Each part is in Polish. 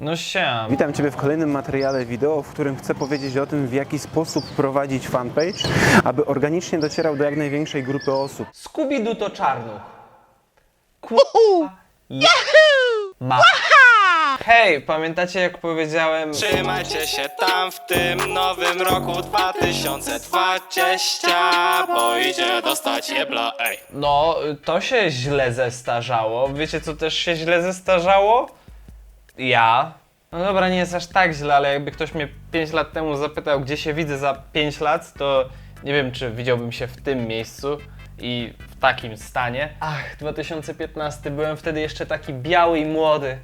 No siam. Witam Ciebie w kolejnym materiale wideo, w którym chcę powiedzieć o tym, w jaki sposób prowadzić fanpage, aby organicznie docierał do jak największej grupy osób. Scooby-Doo to czarnuch. Kurwa. je- Ma. Hej, pamiętacie jak powiedziałem... Trzymajcie się tam w tym nowym roku 2020, bo idzie dostać jebla, ej. No, to się źle zestarzało. Wiecie co też się źle zestarzało? Ja. No dobra, nie jest aż tak źle, ale jakby ktoś mnie 5 lat temu zapytał, gdzie się widzę za 5 lat, to nie wiem, czy widziałbym się w tym miejscu i w takim stanie. Ach, 2015, byłem wtedy jeszcze taki biały i młody.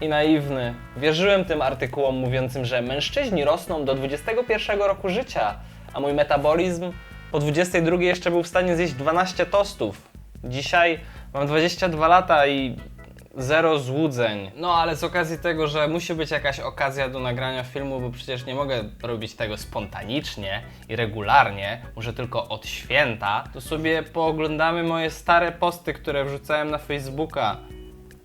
I naiwny. Wierzyłem tym artykułom mówiącym, że mężczyźni rosną do 21 roku życia, a mój metabolizm po 22 jeszcze był w stanie zjeść 12 tostów. Dzisiaj mam 22 lata i zero złudzeń. No ale z okazji tego, że musi być jakaś okazja do nagrania filmu, bo przecież nie mogę robić tego spontanicznie i regularnie, może tylko od święta, to sobie pooglądamy moje stare posty, które wrzucałem na Facebooka.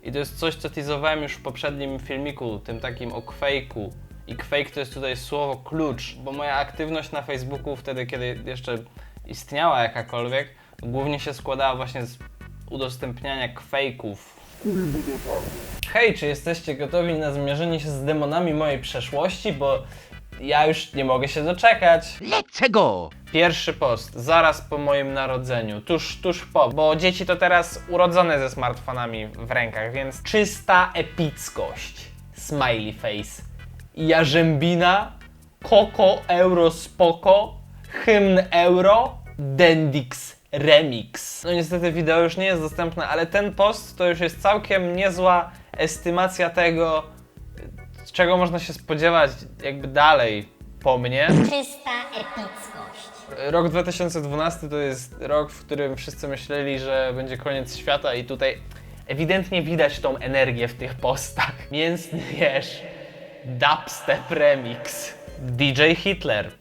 I to jest coś, co teasowałem już w poprzednim filmiku, tym takim o kwejku. I kwejk to jest tutaj słowo klucz, bo moja aktywność na Facebooku wtedy, kiedy jeszcze istniała jakakolwiek, głównie się składała właśnie z udostępniania kwejków. Hej, czy jesteście gotowi na zmierzenie się z demonami mojej przeszłości? Bo ja już nie mogę się doczekać. Let's go! Pierwszy post, zaraz po moim narodzeniu, tuż, tuż po, bo dzieci to teraz urodzone ze smartfonami w rękach, więc czysta epickość. Smiley face. Jarzębina, Koko Euro Spoko, hymn Euro, Dendix Remix. No niestety wideo już nie jest dostępne, ale ten post to już jest całkiem niezła estymacja tego, czego można się spodziewać jakby dalej po mnie. Czysta epickość. Rok 2012 to jest rok, w którym wszyscy myśleli, że będzie koniec świata i tutaj ewidentnie widać tą energię w tych postach. Mięsny jeż, dubstep remix, DJ Hitler.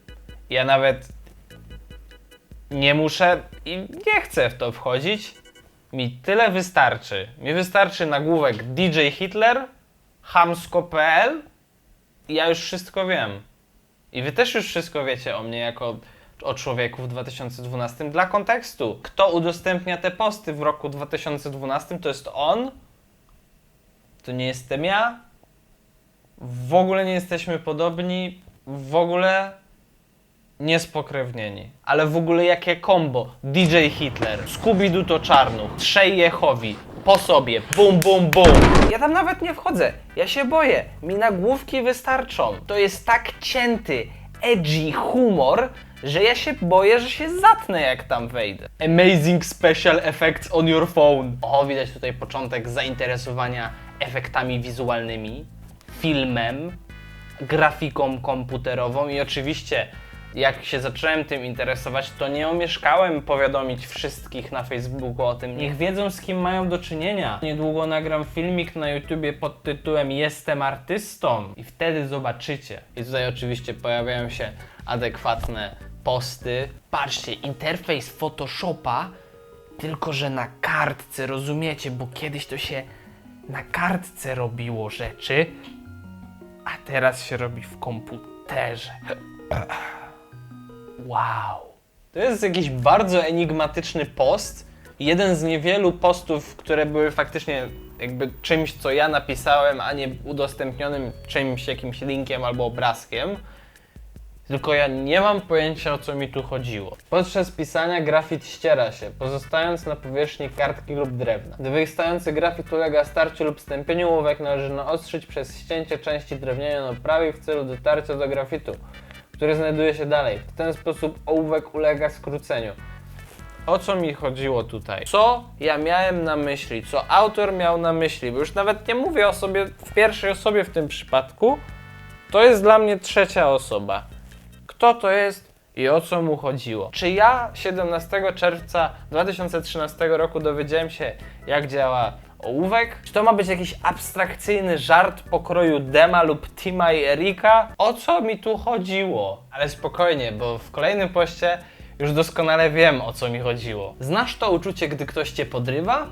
Ja nawet nie muszę i nie chcę w to wchodzić. Mi tyle wystarczy. Mi wystarczy nagłówek DJ Hitler, hamsko.pl i ja już wszystko wiem. I wy też już wszystko wiecie o mnie jako o człowieku w 2012. Dla kontekstu, kto udostępnia te posty w roku 2012, to jest on, to nie jestem ja, w ogóle nie jesteśmy podobni, w ogóle niespokrewnieni. Ale w ogóle jakie kombo? DJ Hitler, Scooby-Doo to Czarnuch, Trzej Jehowi, po sobie, bum bum bum. Ja tam nawet nie wchodzę, ja się boję, mi nagłówki wystarczą. To jest tak cięty, edgy humor, że ja się boję, że się zatnę jak tam wejdę. Amazing special effects on your phone. O, widać tutaj początek zainteresowania efektami wizualnymi, filmem, grafiką komputerową i oczywiście jak się zacząłem tym interesować, to nie omieszkałem powiadomić wszystkich na Facebooku o tym. Niech wiedzą z kim mają do czynienia. Niedługo nagram filmik na YouTubie pod tytułem Jestem artystą i wtedy zobaczycie. I tutaj oczywiście pojawiają się adekwatne posty. Patrzcie, interfejs Photoshopa, tylko że na kartce, rozumiecie? Bo kiedyś to się na kartce robiło rzeczy, a teraz się robi w komputerze. Wow. To jest jakiś bardzo enigmatyczny post. Jeden z niewielu postów, które były faktycznie jakby czymś, co ja napisałem, a nie udostępnionym czymś, jakimś linkiem albo obrazkiem. Tylko ja nie mam pojęcia o co mi tu chodziło. Podczas pisania grafit ściera się, pozostając na powierzchni kartki lub drewna. Gdy wystający grafit ulega starciu lub stępieniu ołówek należy naostrzyć przez ścięcie części drewnianej na oprawie w celu dotarcia do grafitu, który znajduje się dalej. W ten sposób ołówek ulega skróceniu. O co mi chodziło tutaj? Co ja miałem na myśli? Co autor miał na myśli? Bo już nawet nie mówię o sobie w pierwszej osobie w tym przypadku. To jest dla mnie trzecia osoba. Kto to jest i o co mu chodziło? Czy ja 17 czerwca 2013 roku dowiedziałem się, jak działa ołówek? Czy to ma być jakiś abstrakcyjny żart pokroju Dema lub Tima i Erika? O co mi tu chodziło? Ale spokojnie, bo w kolejnym poście już doskonale wiem, o co mi chodziło. Znasz to uczucie, gdy ktoś cię podrywa?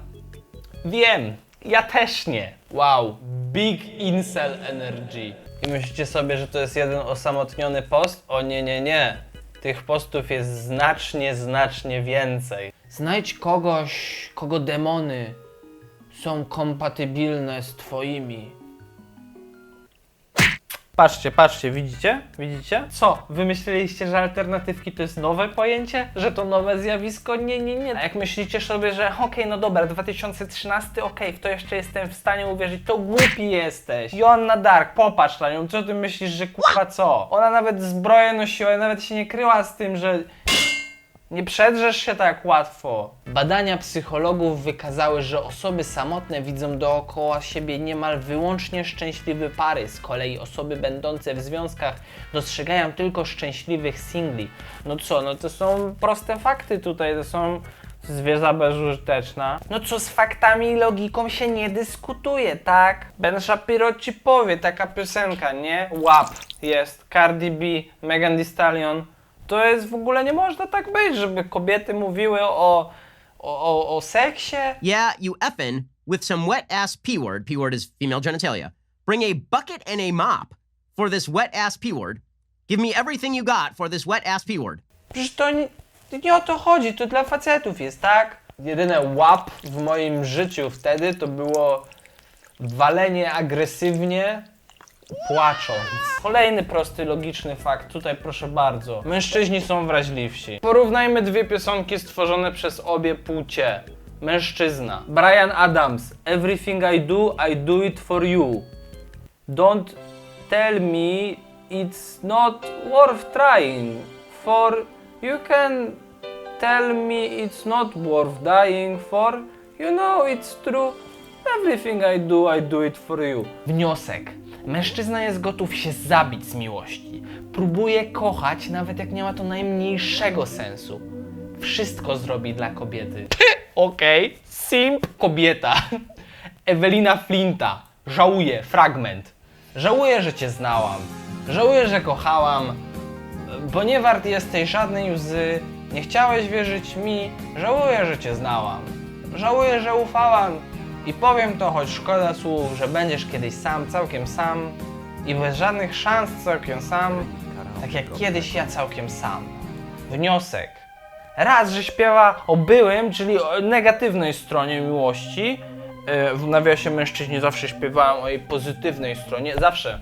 Wiem. Ja też nie. Wow, big incel energy. I myślicie sobie, że to jest jeden osamotniony post? O nie, nie, nie. Tych postów jest znacznie, znacznie więcej. Znajdź kogoś, kogo demony są kompatybilne z twoimi. Patrzcie, patrzcie, widzicie? Widzicie? Co? Wymyśliliście, że alternatywki to jest nowe pojęcie? Że to nowe zjawisko? Nie, nie, nie. A jak myślicie sobie, że okej, no dobra, 2013, okej, w to jeszcze jestem w stanie uwierzyć, to głupi jesteś. Joanna Dark, popatrz na nią, co ty myślisz, że kurwa co? Ona nawet zbroję nosiła, nawet się nie kryła z tym, że nie przedrzesz się tak łatwo. Badania psychologów wykazały, że osoby samotne widzą dookoła siebie niemal wyłącznie szczęśliwe pary. Z kolei osoby będące w związkach dostrzegają tylko szczęśliwych singli. No co, no to są proste fakty tutaj, to są zwierza bezużyteczna. No co z faktami i logiką się nie dyskutuje, tak? Ben Shapiro ci powie, taka piosenka, nie? WAP jest, Cardi B, Megan Thee Stallion. To jest w ogóle nie można tak być, żeby kobiety mówiły o, o, o, o seksie. Yeah, you effin' with some wet ass P word. P word is female genitalia. Bring a bucket and a mop for this wet ass P word. Give me everything you got for this wet ass P word. Przecież to nie, to nie o to chodzi, to dla facetów jest, tak? Jedyne łap w moim życiu wtedy to było walenie agresywnie, płacząc. Kolejny prosty, logiczny fakt, tutaj proszę bardzo. Mężczyźni są wrażliwsi. Porównajmy dwie piosenki stworzone przez obie płcie. Mężczyzna. Brian Adams. Everything I do, I do it for you. Don't tell me it's not worth trying. For you can tell me it's not worth dying for. You know it's true. Everything I do, I do it for you. Wniosek. Mężczyzna jest gotów się zabić z miłości. Próbuje kochać, nawet jak nie ma to najmniejszego sensu. Wszystko zrobi dla kobiety. Okej. Simp kobieta. Ewelina Flinta. Żałuję. Fragment. Żałuję, że cię znałam. Żałuję, że kochałam. Bo nie wart jesteś żadnej łzy. Nie chciałeś wierzyć mi. Żałuję, że cię znałam. Żałuję, że ufałam. I powiem to, choć szkoda słów, że będziesz kiedyś sam, całkiem sam. I bez żadnych szans całkiem sam. Tak jak kiedyś ja całkiem sam. Wniosek. Raz, że śpiewa o byłym, czyli o negatywnej stronie miłości. Yy, W nawiasie mężczyźni zawsze śpiewałem o jej pozytywnej stronie. Zawsze.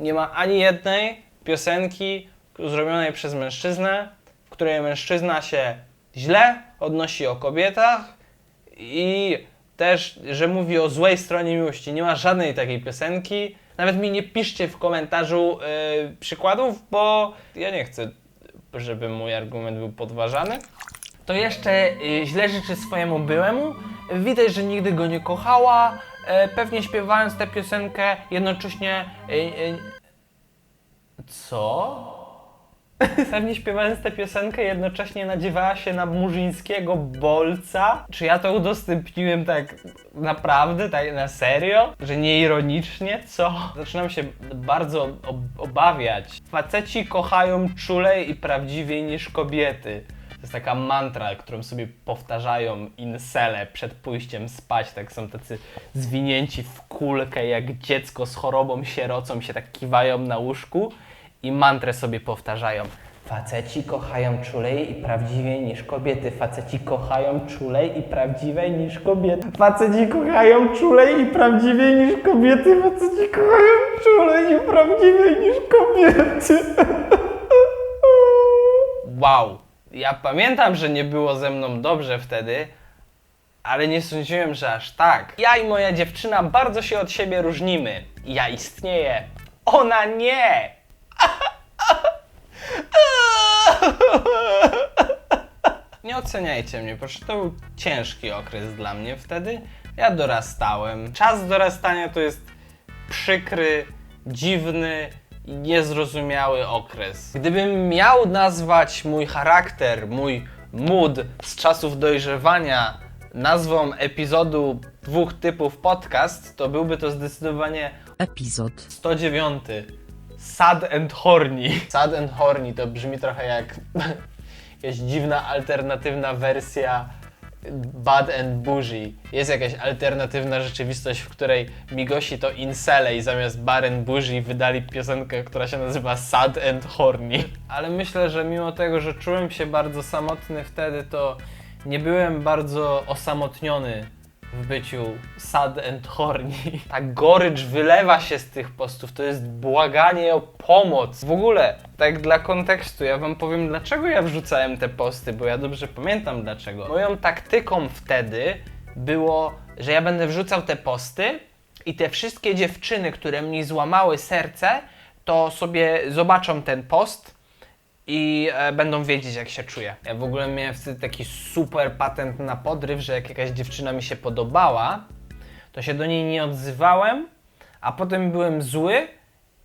Nie ma ani jednej piosenki zrobionej przez mężczyznę, w której mężczyzna się źle odnosi o kobietach i też, że mówi o złej stronie miłości. Nie ma żadnej takiej piosenki. Nawet mi nie piszcie w komentarzu yy, przykładów, bo ja nie chcę, żeby mój argument był podważany. To jeszcze y, źle życzy swojemu byłemu. Widać, że nigdy go nie kochała. E, pewnie śpiewając tę piosenkę, jednocześnie. y, y, co? Pewnie śpiewając tę piosenkę, jednocześnie nadziewała się na murzyńskiego bolca. Czy ja to udostępniłem tak naprawdę, tak na serio? Że nie ironicznie? Co? Zaczynam się bardzo ob- obawiać. Faceci kochają czulej i prawdziwiej niż kobiety. To jest taka mantra, którą sobie powtarzają insele przed pójściem spać. Tak są tacy zwinięci w kulkę, jak dziecko z chorobą sierocą się tak kiwają na łóżku i mantrę sobie powtarzają. Faceci kochają czulej i prawdziwiej niż kobiety. Faceci kochają czulej i prawdziwej niż kobiety. Faceci kochają czulej i prawdziwiej niż kobiety. Faceci kochają czulej i prawdziwiej niż kobiety. Wow. Ja pamiętam, że nie było ze mną dobrze wtedy, ale nie sądziłem, że aż tak. Ja i moja dziewczyna bardzo się od siebie różnimy. Ja istnieję. Ona nie. Nie oceniajcie mnie, proszę, to był ciężki okres dla mnie wtedy. Ja dorastałem. Czas dorastania to jest przykry, dziwny niezrozumiały okres. Gdybym miał nazwać mój charakter, mój mood z czasów dojrzewania nazwą epizodu dwóch typów podcast, to byłby to zdecydowanie Epizod. 109. Sad and Horny. Sad and Horny to brzmi trochę jak jakaś dziwna, alternatywna wersja bad and bougie. Jest jakaś alternatywna rzeczywistość, w której migosi to incele i zamiast bar and bougie wydali piosenkę, która się nazywa sad and horny. Ale myślę, że mimo tego, że czułem się bardzo samotny wtedy, to nie byłem bardzo osamotniony w byciu sad and horny. Ta gorycz wylewa się z tych postów, to jest błaganie o pomoc. W ogóle, tak dla kontekstu, ja wam powiem, dlaczego ja wrzucałem te posty, bo ja dobrze pamiętam dlaczego. Moją taktyką wtedy było, że ja będę wrzucał te posty i te wszystkie dziewczyny, które mi złamały serce, to sobie zobaczą ten post i e, będą wiedzieć, jak się czuję. Ja w ogóle miałem wtedy taki super patent na podryw, że jak jakaś dziewczyna mi się podobała, to się do niej nie odzywałem, a potem byłem zły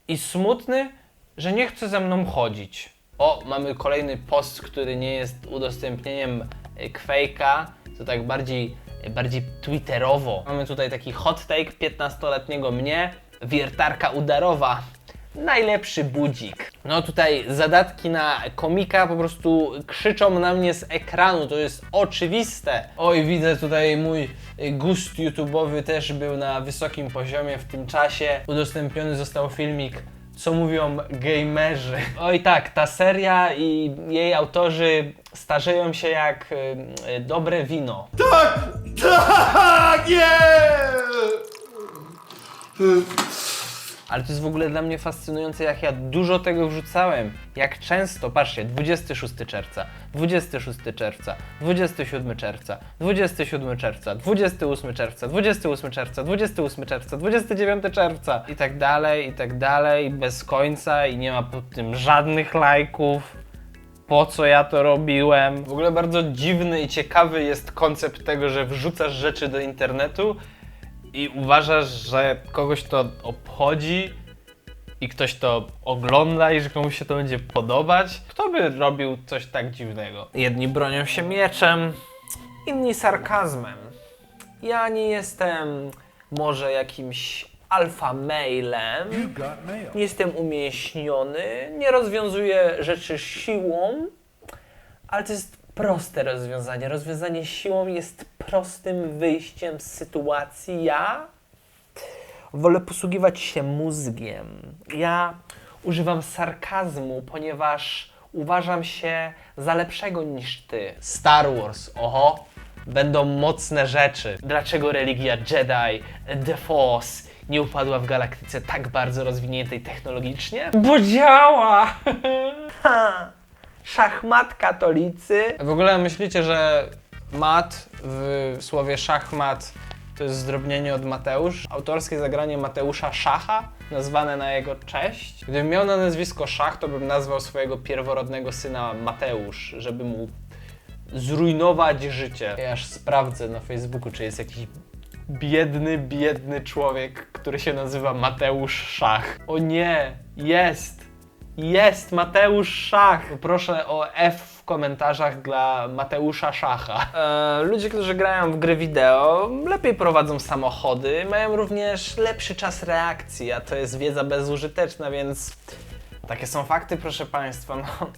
i smutny, że nie chce ze mną chodzić. O, mamy kolejny post, który nie jest udostępnieniem e, Quake'a, to tak bardziej, e, bardziej twitterowo. Mamy tutaj taki hot take 15-letniego mnie, wiertarka udarowa. Najlepszy budzik. No tutaj zadatki na komika po prostu krzyczą na mnie z ekranu, to jest oczywiste. Oj, widzę tutaj mój gust YouTube'owy też był na wysokim poziomie w tym czasie. Udostępniony został filmik co mówią gamerzy. Oj tak, ta seria i jej autorzy starzeją się jak y, y, dobre wino. Tak, nie! Ale to jest w ogóle dla mnie fascynujące, jak ja dużo tego wrzucałem. Jak często, patrzcie, 26 czerwca, 26 czerwca, 27 czerwca, 27 czerwca, 28 czerwca, 28 czerwca, 28 czerwca, 29 czerwca i tak dalej, i tak dalej, bez końca i nie ma pod tym żadnych lajków. Po co ja to robiłem? W ogóle bardzo dziwny i ciekawy jest koncept tego, że wrzucasz rzeczy do internetu i uważasz, że kogoś to obchodzi i ktoś to ogląda i że komuś się to będzie podobać, kto by robił coś tak dziwnego? Jedni bronią się mieczem, inni sarkazmem. Ja nie jestem może jakimś alfa mailem, nie jestem umięśniony, nie rozwiązuję rzeczy siłą, ale to jest proste rozwiązanie. Rozwiązanie siłą jest prostym wyjściem z sytuacji. Ja wolę posługiwać się mózgiem. Ja używam sarkazmu, ponieważ uważam się za lepszego niż ty. Star Wars, oho, będą mocne rzeczy. Dlaczego religia Jedi, The Force nie upadła w galaktyce tak bardzo rozwiniętej technologicznie? Bo działa! Ha! Szachmat katolicy. W ogóle myślicie, że mat w słowie szachmat to jest zdrobnienie od Mateusz? Autorskie zagranie Mateusza Szacha, nazwane na jego cześć. Gdybym miał na nazwisko Szach, to bym nazwał swojego pierworodnego syna Mateusz, żeby mu zrujnować życie. Ja aż sprawdzę na Facebooku, czy jest jakiś biedny, biedny człowiek, który się nazywa Mateusz Szach. O nie, jest! Jest Mateusz Szach! Proszę o F w komentarzach dla Mateusza Szacha. E, ludzie, którzy grają w gry wideo, lepiej prowadzą samochody, mają również lepszy czas reakcji, a to jest wiedza bezużyteczna, więc takie są fakty, proszę Państwa. No,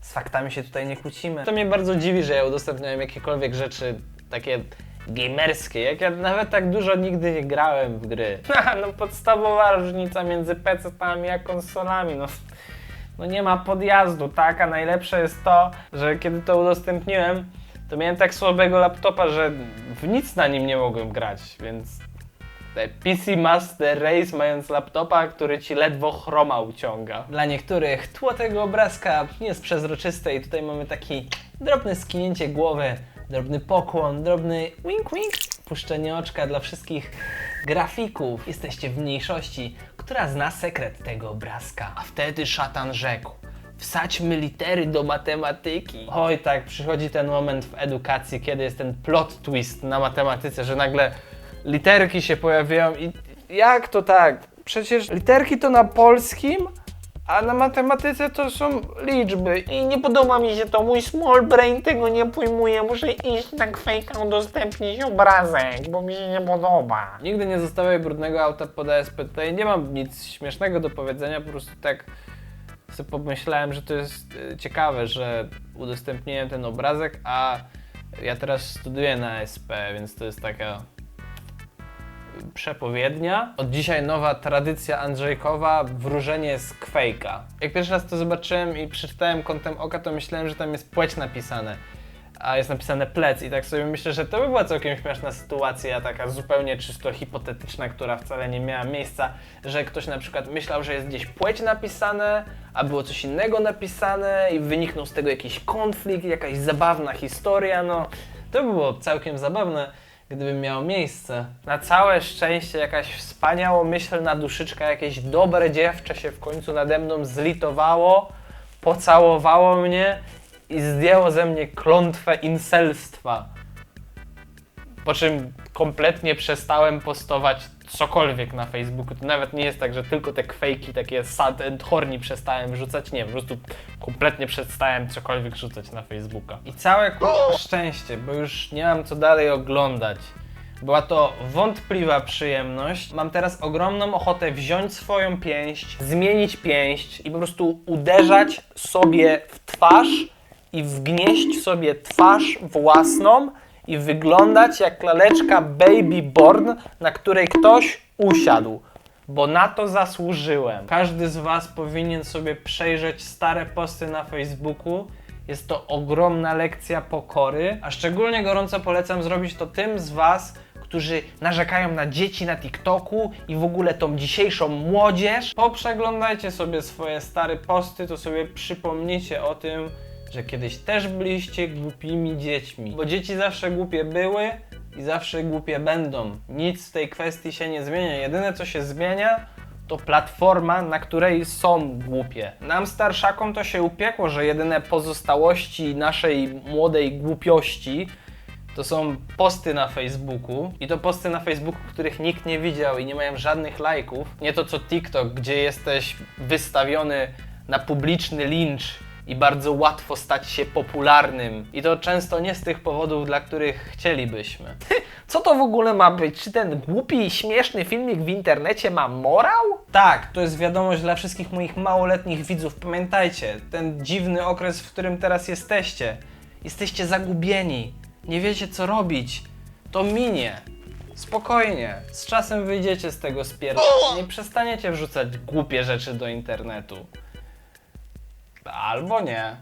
z faktami się tutaj nie kłócimy. To mnie bardzo dziwi, że ja udostępniałem jakiekolwiek rzeczy takie gamerskie, jak ja nawet tak dużo nigdy nie grałem w gry. no podstawowa różnica między PC-tami a konsolami, no. No nie ma podjazdu, tak? A najlepsze jest to, że kiedy to udostępniłem, to miałem tak słabego laptopa, że w nic na nim nie mogłem grać, więc PC Master Race mając laptopa, który ci ledwo chroma uciąga. Dla niektórych tło tego obrazka jest przezroczyste i tutaj mamy taki drobne skinięcie głowy, drobny pokłon, drobny wink wink, puszczenie oczka dla wszystkich grafików. Jesteście w mniejszości, która zna sekret tego obrazka. A wtedy szatan rzekł. Wsadźmy litery do matematyki. Oj, tak, przychodzi ten moment w edukacji, kiedy jest ten plot twist na matematyce, że nagle literki się pojawiają i jak to tak? Przecież literki to na polskim, a na matematyce to są liczby. I nie podoba mi się to, mój small brain tego nie pojmuje. Muszę iść na Quake'a udostępnić obrazek, bo mi się nie podoba. Nigdy nie zostawiaj brudnego auta pod ASP. Tutaj nie mam nic śmiesznego do powiedzenia, po prostu tak sobie pomyślałem, że to jest e, ciekawe, że udostępniłem ten obrazek, a Ja teraz studiuję na SP, więc to jest taka przepowiednia. Od dzisiaj nowa tradycja Andrzejkowa, wróżenie z kwejka. Jak pierwszy raz to zobaczyłem i przeczytałem kątem oka, to myślałem, że tam jest płeć napisane. A jest napisane plec i tak sobie myślę, że to by była całkiem śmieszna sytuacja, taka zupełnie czysto hipotetyczna, która wcale nie miała miejsca, że ktoś na przykład myślał, że jest gdzieś płeć napisane, a było coś innego napisane i wyniknął z tego jakiś konflikt, jakaś zabawna historia, no to by było całkiem zabawne gdyby miało miejsce. Na całe szczęście jakaś wspaniałomyślna duszyczka, jakieś dobre dziewczę się w końcu nade mną zlitowało, pocałowało mnie i zdjęło ze mnie klątwę inselstwa. Po czym kompletnie przestałem postować cokolwiek na Facebooku. To nawet nie jest tak, że tylko te kwejki takie sad and horny przestałem wrzucać. Nie, po prostu kompletnie przestałem cokolwiek rzucać na Facebooka. I całe kurwa szczęście, bo już nie mam co dalej oglądać. Była to wątpliwa przyjemność. Mam teraz ogromną ochotę wziąć swoją pięść, zmienić pięść i po prostu uderzać sobie w twarz i wgnieść sobie twarz własną i wyglądać jak laleczka baby born, na której ktoś usiadł. Bo na to zasłużyłem. Każdy z Was powinien sobie przejrzeć stare posty na Facebooku. Jest to ogromna lekcja pokory, a szczególnie gorąco polecam zrobić to tym z Was, którzy narzekają na dzieci na TikToku i w ogóle tą dzisiejszą młodzież. Poprzeglądajcie sobie swoje stare posty, to sobie przypomnijcie o tym, że kiedyś też byliście głupimi dziećmi. Bo dzieci zawsze głupie były i zawsze głupie będą. Nic w tej kwestii się nie zmienia. Jedyne co się zmienia, to platforma, na której są głupie. Nam starszakom to się upiekło, że jedyne pozostałości naszej młodej głupiości to są posty na Facebooku i to posty na Facebooku, których nikt nie widział i nie mają żadnych lajków. Nie to co TikTok, gdzie jesteś wystawiony na publiczny lincz i bardzo łatwo stać się popularnym. I to często nie z tych powodów, dla których chcielibyśmy. Co to w ogóle ma być? Czy ten głupi i śmieszny filmik w internecie ma morał? Tak, to jest wiadomość dla wszystkich moich małoletnich widzów. Pamiętajcie, ten dziwny okres, w którym teraz jesteście. Jesteście zagubieni. Nie wiecie co robić. To minie. Spokojnie. Z czasem wyjdziecie z tego spier... Nie przestaniecie wrzucać głupie rzeczy do internetu. Albo nie.